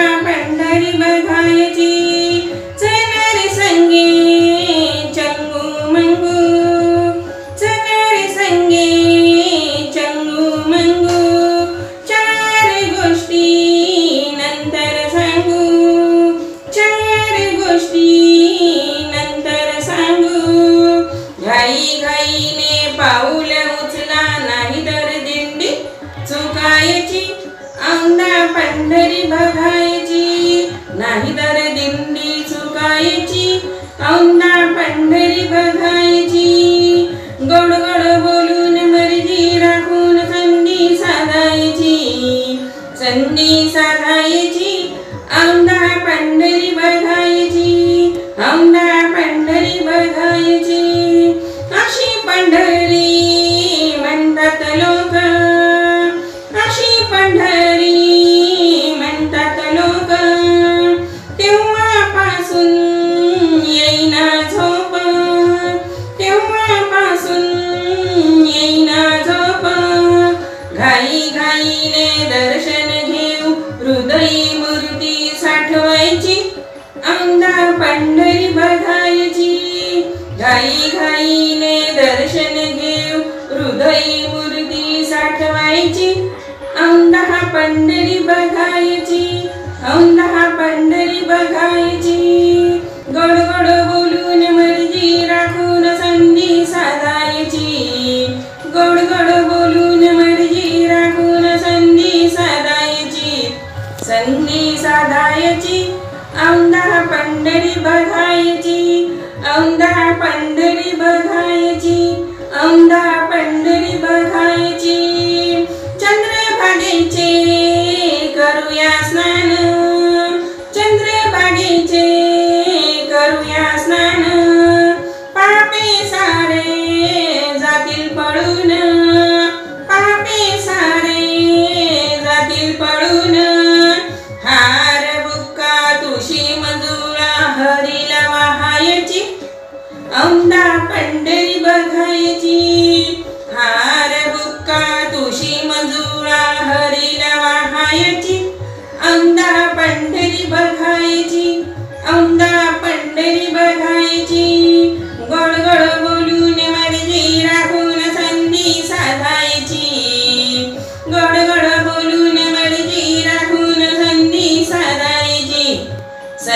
पंढरी बघायची चणारी संगे चंगू मंगू. चणारी चंगू मंगू. चार गोष्टी नंतर सांगू. चार गोष्टी नंतर सांगू. घाई घाईने पाऊल उचला नाही तर दिंडी चुकायची. अंदा पंढरी बघायची नाही तर दिंडी चुकायची. औंदा पंढरी बघायची. गोड गोड बोलून मर्जी राखून संधी साधायची. संधी साधायची. औंधा पंढरी बघायची. गोड गोड बोलून मर्जी राखून संधी साधायची. गोड गोड बोलून मर्जी राखून संधी साधायची. संधी साधायची औंधा पंढरी बघायची.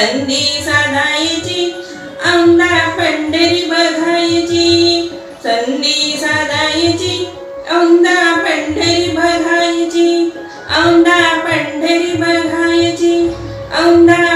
संधी साधायची औंढा पंढरी बघायची. संधी साधायची औंढा पंढरी बघायची. औंढा पंढरी बघायची औंढा